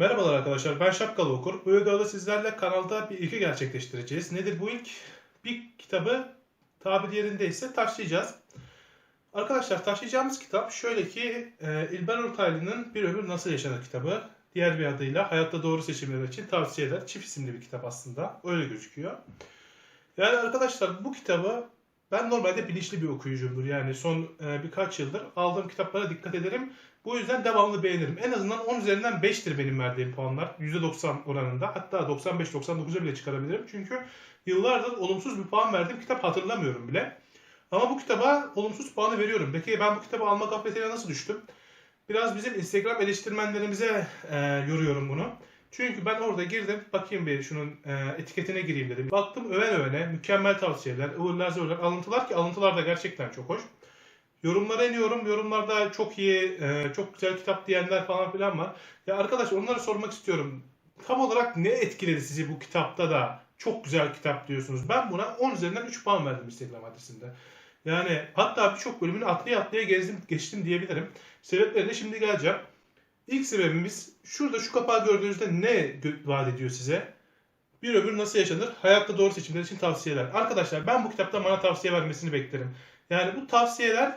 Merhabalar arkadaşlar, ben Şapkalı Okur. Bu videoda sizlerle kanalda bir ilki gerçekleştireceğiz. Nedir bu ilk? Bir kitabı tabir yerindeyse taşlayacağız. Arkadaşlar taşıyacağımız kitap şöyle ki e, İlber Ortaylı'nın Bir Ömür Nasıl Yaşanır kitabı. Diğer bir adıyla Hayatta Doğru Seçimler için Tavsiyeler. Çift isimli bir kitap aslında. Öyle gözüküyor. Yani arkadaşlar bu kitabı ben normalde bilinçli bir okuyucumdur. Yani son e, birkaç yıldır aldığım kitaplara dikkat ederim. Bu yüzden devamlı beğenirim. En azından 10 üzerinden 5'tir benim verdiğim puanlar. %90 oranında. Hatta 95-99'a bile çıkarabilirim. Çünkü yıllardır olumsuz bir puan verdiğim kitap hatırlamıyorum bile. Ama bu kitaba olumsuz puanı veriyorum. Peki ben bu kitabı alma gafletine nasıl düştüm? Biraz bizim Instagram eleştirmenlerimize e, yoruyorum bunu. Çünkü ben orada girdim, bakayım bir şunun e, etiketine gireyim dedim. Baktım öven övene, mükemmel tavsiyeler, ıvırlar zıvırlar, alıntılar ki alıntılar da gerçekten çok hoş. Yorumlara iniyorum. Yorumlarda çok iyi, e, çok güzel kitap diyenler falan filan var. Ya arkadaş onlara sormak istiyorum. Tam olarak ne etkiledi sizi bu kitapta da çok güzel kitap diyorsunuz? Ben buna 10 üzerinden 3 puan verdim Instagram adresinde. Yani hatta birçok bölümünü atlaya atlaya gezdim, geçtim diyebilirim. Sebeplerine şimdi geleceğim. İlk sebebimiz şurada şu kapağı gördüğünüzde ne vaat ediyor size? Bir ömür nasıl yaşanır? Hayatta doğru seçimler için tavsiyeler. Arkadaşlar ben bu kitapta bana tavsiye vermesini beklerim. Yani bu tavsiyeler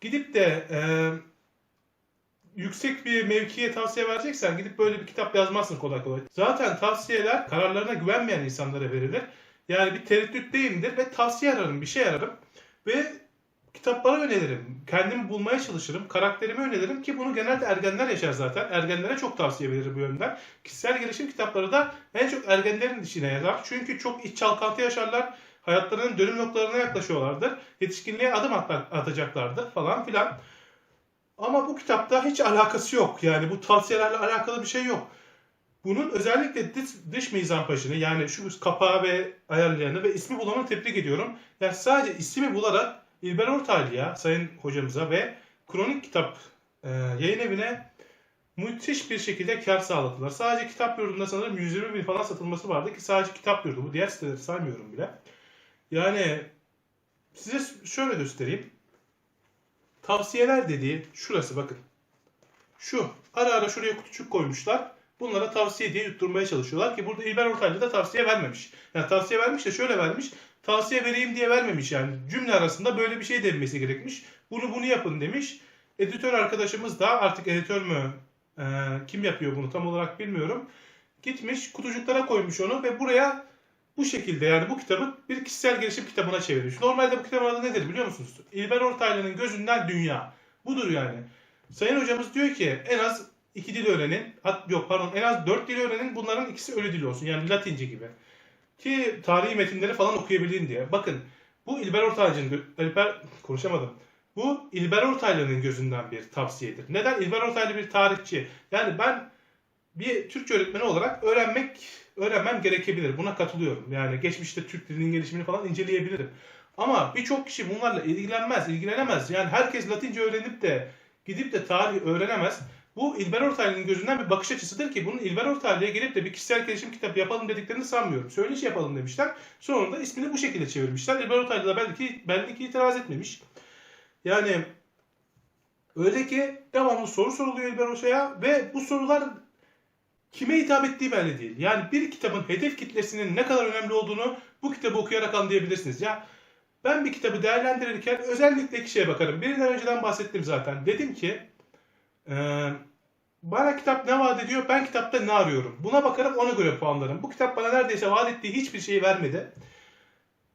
gidip de e, yüksek bir mevkiye tavsiye vereceksen gidip böyle bir kitap yazmazsın kolay kolay. Zaten tavsiyeler kararlarına güvenmeyen insanlara verilir. Yani bir tereddüt değilimdir ve tavsiye ararım, bir şey ararım. Ve kitaplara öneririm. Kendimi bulmaya çalışırım. Karakterimi öneririm ki bunu genelde ergenler yaşar zaten. Ergenlere çok tavsiye veririm bu yönden. Kişisel gelişim kitapları da en çok ergenlerin işine yarar. Çünkü çok iç çalkantı yaşarlar. Hayatlarının dönüm noktalarına yaklaşıyorlardır. Yetişkinliğe adım at- atacaklardır falan filan. Ama bu kitapta hiç alakası yok. Yani bu tavsiyelerle alakalı bir şey yok. Bunun özellikle dış, dış mizampajını yani şu kapağı ve ayarlayanı ve ismi bulanı tebrik ediyorum. Yani sadece ismi bularak İlber Ortaylı'ya, sayın hocamıza ve Kronik Kitap e, yayın evine müthiş bir şekilde kar sağladılar. Sadece kitap yurdunda sanırım 120 bin falan satılması vardı ki sadece kitap yurdu. Bu diğer siteleri saymıyorum bile. Yani size şöyle göstereyim. Tavsiyeler dediği şurası bakın. Şu. Ara ara şuraya kutucuk koymuşlar. Bunlara tavsiye diye yutturmaya çalışıyorlar ki burada İlber Ortaylı da tavsiye vermemiş. Yani tavsiye vermiş de şöyle vermiş. Tavsiye vereyim diye vermemiş yani. Cümle arasında böyle bir şey denmesi gerekmiş. Bunu bunu yapın demiş. Editör arkadaşımız da artık editör mü e, kim yapıyor bunu tam olarak bilmiyorum. Gitmiş kutucuklara koymuş onu ve buraya bu şekilde yani bu kitabı bir kişisel gelişim kitabına çevirmiş. Normalde bu kitabın adı nedir biliyor musunuz? İlber Ortaylı'nın gözünden dünya. Budur yani. Sayın hocamız diyor ki en az iki dil öğrenin. Hat, yok pardon en az dört dil öğrenin. Bunların ikisi ölü dil olsun. Yani Latince gibi. Ki tarihi metinleri falan okuyabilin diye. Bakın bu İlber Ortaylı'nın İlber konuşamadım. Bu İlber Ortaylı'nın gözünden bir tavsiyedir. Neden? İlber Ortaylı bir tarihçi. Yani ben bir Türkçe öğretmeni olarak öğrenmek öğrenmem gerekebilir. Buna katılıyorum. Yani geçmişte Türk dilinin gelişimini falan inceleyebilirim. Ama birçok kişi bunlarla ilgilenmez, ilgilenemez. Yani herkes Latince öğrenip de gidip de tarih öğrenemez. Bu İlber Ortaylı'nın gözünden bir bakış açısıdır ki bunun İlber Ortaylı'ya gelip de bir kişisel gelişim kitabı yapalım dediklerini sanmıyorum. Söyleşi yapalım demişler. Sonra da ismini bu şekilde çevirmişler. İlber Ortaylı da belki, belki itiraz etmemiş. Yani öyle ki devamlı soru soruluyor İlber Hoca'ya ve bu sorular kime hitap ettiği belli değil. Yani bir kitabın hedef kitlesinin ne kadar önemli olduğunu bu kitabı okuyarak anlayabilirsiniz. Ya ben bir kitabı değerlendirirken özellikle iki şeye bakarım. Birinden önceden bahsettim zaten. Dedim ki ee, bana kitap ne vaat ediyor, ben kitapta ne arıyorum? Buna bakarım, ona göre puanlarım. Bu kitap bana neredeyse vaat ettiği hiçbir şeyi vermedi.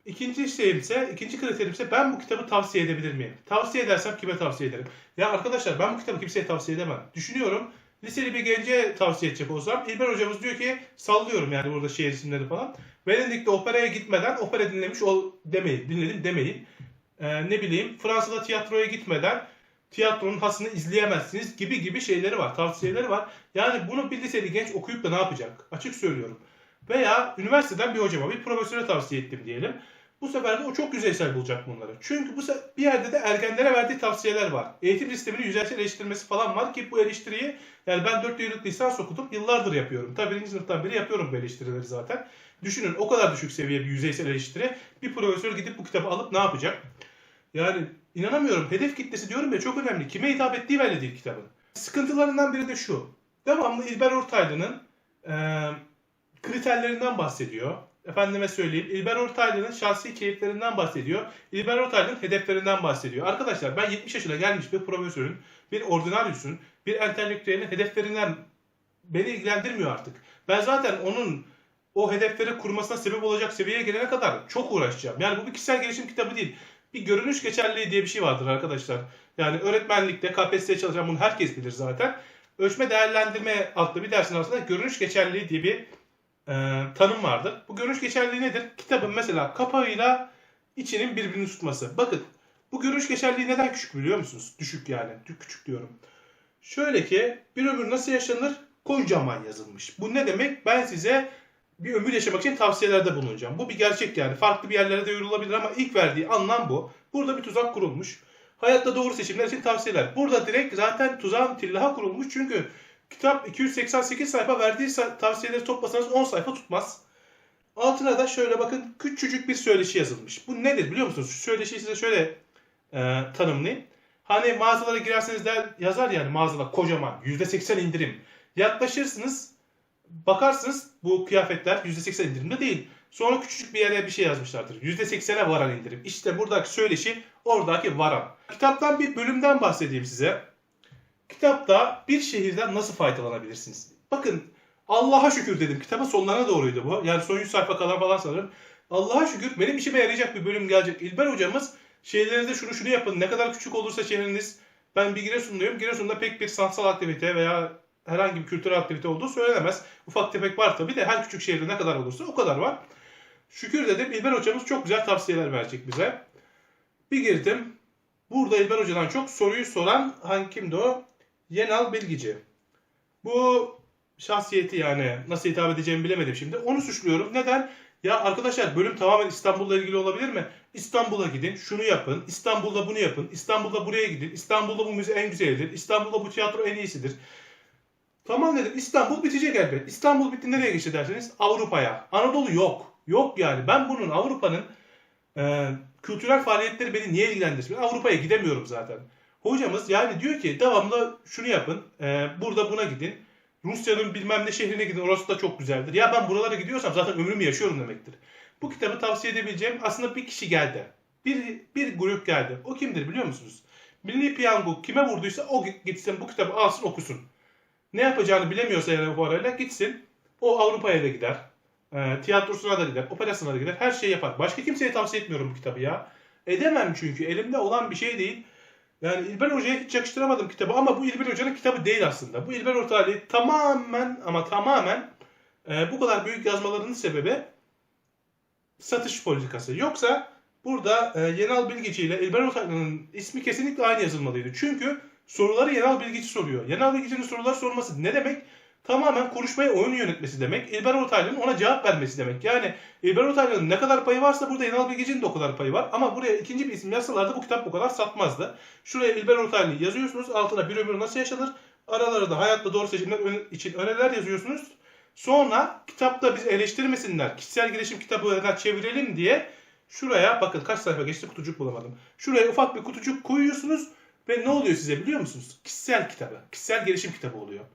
İkinci şeyimse, ikinci kriterimse ben bu kitabı tavsiye edebilir miyim? Tavsiye edersem kime tavsiye ederim? Ya arkadaşlar ben bu kitabı kimseye tavsiye edemem. Düşünüyorum. Liseli bir gence tavsiye edecek olsam İlber hocamız diyor ki sallıyorum yani burada şehir isimleri falan. Venedik'te operaya gitmeden opera dinlemiş ol demeyin, dinledim demeyin. Ee, ne bileyim Fransa'da tiyatroya gitmeden tiyatronun hasını izleyemezsiniz gibi gibi şeyleri var, tavsiyeleri var. Yani bunu bir liseli genç okuyup da ne yapacak? Açık söylüyorum. Veya üniversiteden bir hocama, bir profesöre tavsiye ettim diyelim. Bu sefer de o çok yüzeysel bulacak bunları. Çünkü bu bir yerde de ergenlere verdiği tavsiyeler var. Eğitim sistemini yüzeysel eleştirmesi falan var ki bu eleştiriyi yani ben 4 yıllık lisans okudum yıllardır yapıyorum. Tabii birinci sınıftan beri yapıyorum bu eleştirileri zaten. Düşünün o kadar düşük seviye bir yüzeysel eleştiri bir profesör gidip bu kitabı alıp ne yapacak? Yani inanamıyorum. Hedef kitlesi diyorum ya çok önemli. Kime hitap ettiği belli değil kitabın. Sıkıntılarından biri de şu. devamlı İlber Ortaylı'nın e, kriterlerinden bahsediyor. Efendime söyleyeyim İlber Ortaylı'nın şahsi keyiflerinden bahsediyor. İlber Ortaylı'nın hedeflerinden bahsediyor. Arkadaşlar ben 70 yaşına gelmiş bir profesörün, bir ordinaryüsün, bir entelektüelin hedeflerinden beni ilgilendirmiyor artık. Ben zaten onun o hedefleri kurmasına sebep olacak seviyeye gelene kadar çok uğraşacağım. Yani bu bir kişisel gelişim kitabı değil. Bir görünüş geçerliliği diye bir şey vardır arkadaşlar. Yani öğretmenlikte KPSS'ye çalışan bunu herkes bilir zaten. Ölçme değerlendirme adlı bir dersin arasında görünüş geçerliliği diye bir e, tanım vardır. Bu görünüş geçerliliği nedir? Kitabın mesela kapağıyla içinin birbirini tutması. Bakın bu görünüş geçerliliği neden küçük biliyor musunuz? Düşük yani. Küçük diyorum. Şöyle ki bir ömür nasıl yaşanır? Kocaman yazılmış. Bu ne demek? Ben size bir ömür yaşamak için tavsiyelerde bulunacağım. Bu bir gerçek yani. Farklı bir yerlere de yorulabilir ama ilk verdiği anlam bu. Burada bir tuzak kurulmuş. Hayatta doğru seçimler için tavsiyeler. Burada direkt zaten tuzağın tillaha kurulmuş. Çünkü kitap 288 sayfa verdiği tavsiyeleri toplasanız 10 sayfa tutmaz. Altına da şöyle bakın küçücük bir söyleşi yazılmış. Bu nedir biliyor musunuz? Şu söyleşiyi size şöyle e, tanımlayayım. Hani mağazalara girerseniz de yazar yani mağazalar kocaman %80 indirim. Yaklaşırsınız bakarsınız bu kıyafetler %80 indirimde değil. Sonra küçücük bir yere bir şey yazmışlardır. %80'e varan indirim. İşte buradaki söyleşi oradaki varan. Kitaptan bir bölümden bahsedeyim size. Kitapta bir şehirden nasıl faydalanabilirsiniz? Bakın Allah'a şükür dedim. Kitabın sonlarına doğruydu bu. Yani son 100 sayfa kadar falan sanırım. Allah'a şükür benim işime yarayacak bir bölüm gelecek. İlber hocamız şehirlerinizde şunu şunu yapın. Ne kadar küçük olursa şehriniz. Ben bir Giresunluyum. Giresun'da pek bir sanatsal aktivite veya herhangi bir kültürel aktivite olduğu söylenemez. Ufak tefek var tabii de her küçük şehirde ne kadar olursa o kadar var. Şükür dedim İlber hocamız çok güzel tavsiyeler verecek bize. Bir girdim. Burada İlber hocadan çok soruyu soran hangi kimdi o? Yenal Bilgici. Bu şahsiyeti yani nasıl hitap edeceğimi bilemedim şimdi. Onu suçluyorum. Neden? Ya arkadaşlar bölüm tamamen İstanbul'la ilgili olabilir mi? İstanbul'a gidin, şunu yapın, İstanbul'da bunu yapın, İstanbul'da buraya gidin, İstanbul'da bu müze en güzelidir, İstanbul'da bu tiyatro en iyisidir. Tamam dedim İstanbul bitecek elbet. İstanbul bitti nereye geçti derseniz Avrupa'ya. Anadolu yok. Yok yani. Ben bunun Avrupa'nın e, kültürel faaliyetleri beni niye ilgilendirsin? Ben Avrupa'ya gidemiyorum zaten. Hocamız yani diyor ki devamlı şunu yapın. e, burada buna gidin. Rusya'nın bilmem ne şehrine gidin. Orası da çok güzeldir. Ya ben buralara gidiyorsam zaten ömrümü yaşıyorum demektir. Bu kitabı tavsiye edebileceğim aslında bir kişi geldi. Bir, bir grup geldi. O kimdir biliyor musunuz? Milli Piyango kime vurduysa o gitsin bu kitabı alsın okusun. Ne yapacağını bilemiyorsa yani bu arayla gitsin. O Avrupa'ya da gider. E, tiyatrosuna da gider. Operasına da gider. Her şeyi yapar. Başka kimseye tavsiye etmiyorum bu kitabı ya. Edemem çünkü. Elimde olan bir şey değil. Yani İlber Hoca'ya hiç yakıştıramadım kitabı ama bu İlber Hoca'nın kitabı değil aslında. Bu İlber Ortaylı tamamen ama tamamen e, bu kadar büyük yazmalarının sebebi satış politikası. Yoksa burada e, Yenal Bilgici ile İlber Ortaylı'nın ismi kesinlikle aynı yazılmalıydı. Çünkü soruları Yenal Bilgici soruyor. Yenal Bilgici'nin soruları sorması ne demek? Tamamen konuşmayı oyun yönetmesi demek. İlber Ortaylı'nın ona cevap vermesi demek. Yani İlber Ortaylı'nın ne kadar payı varsa burada Yenal Bilgici'nin de o kadar payı var. Ama buraya ikinci bir isim yazsalardı bu kitap bu kadar satmazdı. Şuraya İlber Ortaylı yazıyorsunuz. Altına bir ömür nasıl yaşanır? Aralara da hayatta doğru seçimler için öneriler yazıyorsunuz. Sonra kitapta biz eleştirmesinler. Kişisel gelişim kitabına çevirelim diye şuraya bakın kaç sayfa geçti kutucuk bulamadım. Şuraya ufak bir kutucuk koyuyorsunuz ve ne oluyor size biliyor musunuz? Kişisel kitabı. Kişisel gelişim kitabı oluyor.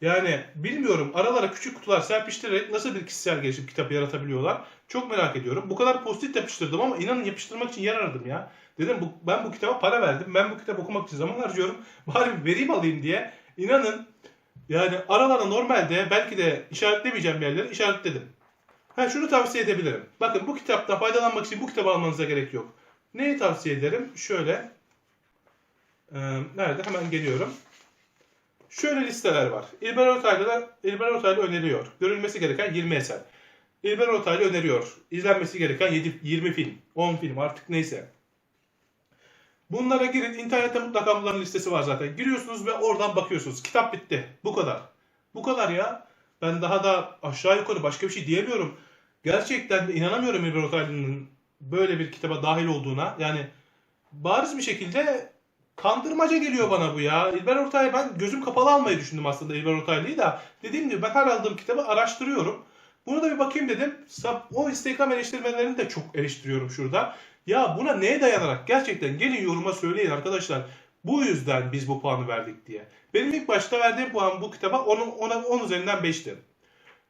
Yani bilmiyorum aralara küçük kutular serpiştirerek nasıl bir kişisel gelişim kitabı yaratabiliyorlar. Çok merak ediyorum. Bu kadar post-it yapıştırdım ama inanın yapıştırmak için yer aradım ya. Dedim bu, ben bu kitaba para verdim. Ben bu kitabı okumak için zaman harcıyorum. Bari vereyim alayım diye. İnanın yani aralara normalde belki de işaretlemeyeceğim yerleri işaretledim. Ha şunu tavsiye edebilirim. Bakın bu kitapta faydalanmak için bu kitabı almanıza gerek yok. Neyi tavsiye ederim? Şöyle. Ee, nerede? Hemen geliyorum. Şöyle listeler var. İlber Ortaylı'da İlber Ortaylı öneriyor. Görülmesi gereken 20 eser. İlber Ortaylı öneriyor. İzlenmesi gereken 7, 20 film, 10 film artık neyse. Bunlara girin. İnternette mutlaka bunların listesi var zaten. Giriyorsunuz ve oradan bakıyorsunuz. Kitap bitti. Bu kadar. Bu kadar ya. Ben daha da aşağı yukarı başka bir şey diyemiyorum. Gerçekten de inanamıyorum İlber Ortaylı'nın böyle bir kitaba dahil olduğuna. Yani bariz bir şekilde kandırmaca geliyor bana bu ya. İlber Ortaylı ben gözüm kapalı almayı düşündüm aslında İlber Ortaylı'yı da. Dediğim gibi ben her aldığım kitabı araştırıyorum. Bunu da bir bakayım dedim. O Instagram eleştirmelerini de çok eleştiriyorum şurada. Ya buna neye dayanarak gerçekten gelin yoruma söyleyin arkadaşlar. Bu yüzden biz bu puanı verdik diye. Benim ilk başta verdiğim puan bu kitaba 10, 10, 10 üzerinden 5'ti.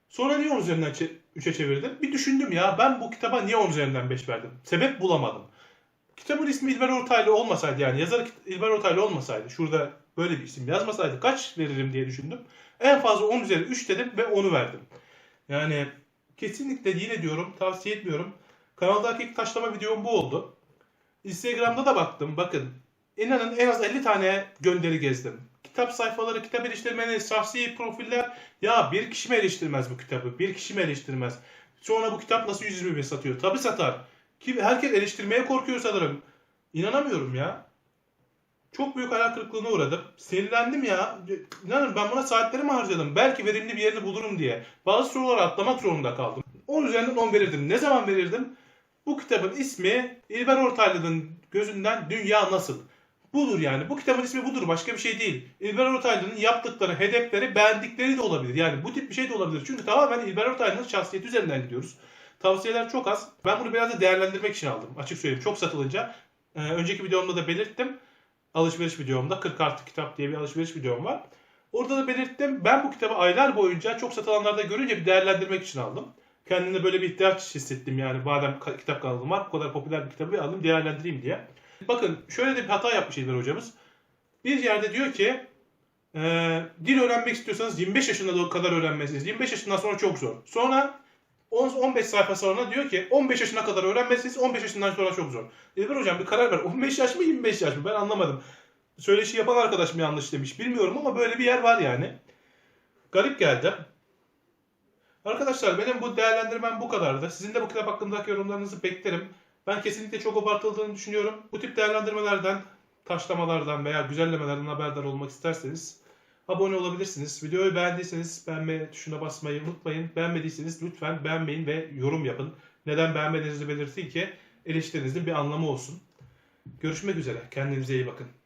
Sonra niye 10 üzerinden 3'e çevirdim? Bir düşündüm ya ben bu kitaba niye 10 üzerinden 5 verdim? Sebep bulamadım. Kitabın ismi İlber Ortaylı olmasaydı yani yazar İlber Ortaylı olmasaydı şurada böyle bir isim yazmasaydı kaç veririm diye düşündüm. En fazla 10 üzeri 3 dedim ve 10'u verdim. Yani kesinlikle yine diyorum tavsiye etmiyorum. Kanaldaki ilk taşlama videom bu oldu. Instagram'da da baktım bakın. İnanın en az 50 tane gönderi gezdim. Kitap sayfaları, kitap eleştirmeni, şahsi profiller. Ya bir kişi mi eleştirmez bu kitabı? Bir kişi mi eleştirmez? Sonra bu kitap nasıl 120 bin satıyor? Tabii satar. Kim, herkes eleştirmeye korkuyor sanırım. İnanamıyorum ya. Çok büyük hayal kırıklığına uğradım. Sinirlendim ya. İnanın ben buna saatlerimi harcadım. Belki verimli bir yerini bulurum diye. Bazı soruları atlamak zorunda kaldım. 10 üzerinden 10 verirdim. Ne zaman verirdim? Bu kitabın ismi İlber Ortaylı'nın gözünden Dünya Nasıl? Budur yani. Bu kitabın ismi budur. Başka bir şey değil. İlber Ortaylı'nın yaptıkları, hedefleri, beğendikleri de olabilir. Yani bu tip bir şey de olabilir. Çünkü tamamen İlber Ortaylı'nın şahsiyeti üzerinden gidiyoruz. Tavsiyeler çok az. Ben bunu biraz da değerlendirmek için aldım. Açık söyleyeyim. Çok satılınca. e, önceki videomda da belirttim. Alışveriş videomda. 40 artı kitap diye bir alışveriş videom var. Orada da belirttim. Ben bu kitabı aylar boyunca çok satılanlarda görünce bir değerlendirmek için aldım. Kendimde böyle bir ihtiyaç hissettim yani. Madem kitap kanalım var. Bu kadar popüler bir kitabı alayım değerlendireyim diye. Bakın şöyle de bir hata yapmış İlber hocamız. Bir yerde diyor ki e, dil öğrenmek istiyorsanız 25 yaşına kadar öğrenmelisiniz. 25 yaşından sonra çok zor. Sonra 10 15 sayfa sonra diyor ki 15 yaşına kadar öğrenmelisiniz. 15 yaşından sonra çok zor. İlber hocam bir karar ver. 15 yaş mı 25 yaş mı? Ben anlamadım. Söyleşi yapan arkadaş mı yanlış demiş bilmiyorum ama böyle bir yer var yani. Garip geldi. Arkadaşlar benim bu değerlendirmem bu kadardı. Sizin de bu kitap hakkındaki yorumlarınızı beklerim. Ben kesinlikle çok abartıldığını düşünüyorum. Bu tip değerlendirmelerden, taşlamalardan veya güzellemelerden haberdar olmak isterseniz abone olabilirsiniz. Videoyu beğendiyseniz beğenme tuşuna basmayı unutmayın. Beğenmediyseniz lütfen beğenmeyin ve yorum yapın. Neden beğenmediğinizi belirtin ki eleştirinizin bir anlamı olsun. Görüşmek üzere. Kendinize iyi bakın.